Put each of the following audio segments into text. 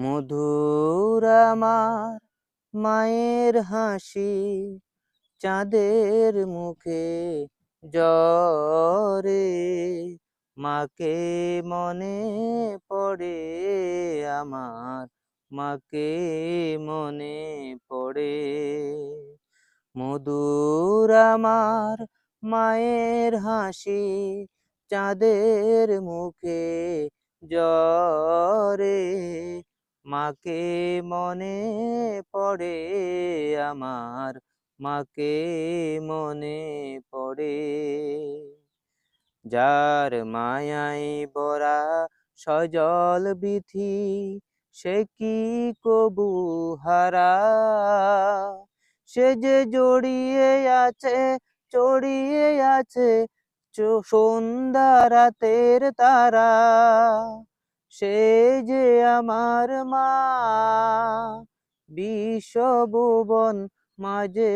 মধুর আমার মায়ের হাসি চাঁদের মুখে জরে মাকে মনে পড়ে আমার, মাকে মনে পড়ে। মধুর আমার মায়ের হাসি চাঁদের মুখে জরে মাকে মনে পড়ে আমার, মাকে মনে পড়ে। যার মায়াই বরা সজল বিথি সে কি কবু হারা? সে যে জড়িয়ে আছে, চড়িয়ে আছে সন্ধ্যা রাতের তারা। সে যে আমার মা বিশ্বভুবন মাঝে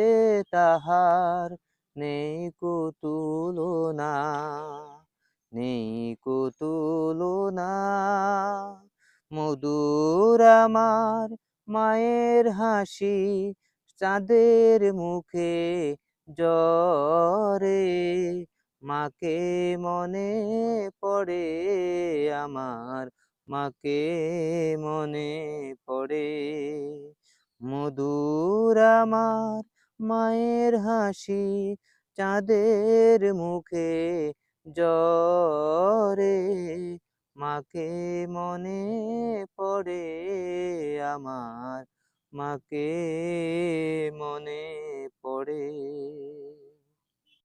তাহার নেই কুতুলনা নেই কুতুলনা। মধুর আমার মায়ের হাসি চাঁদের মুখে জরে মাকে মনে পড়ে আমার, মাকে মনে পড়ে মধুর আমার মায়ের হাসি চাঁদের মুখে জরে, মাকে মনে পড়ে আমার, মাকে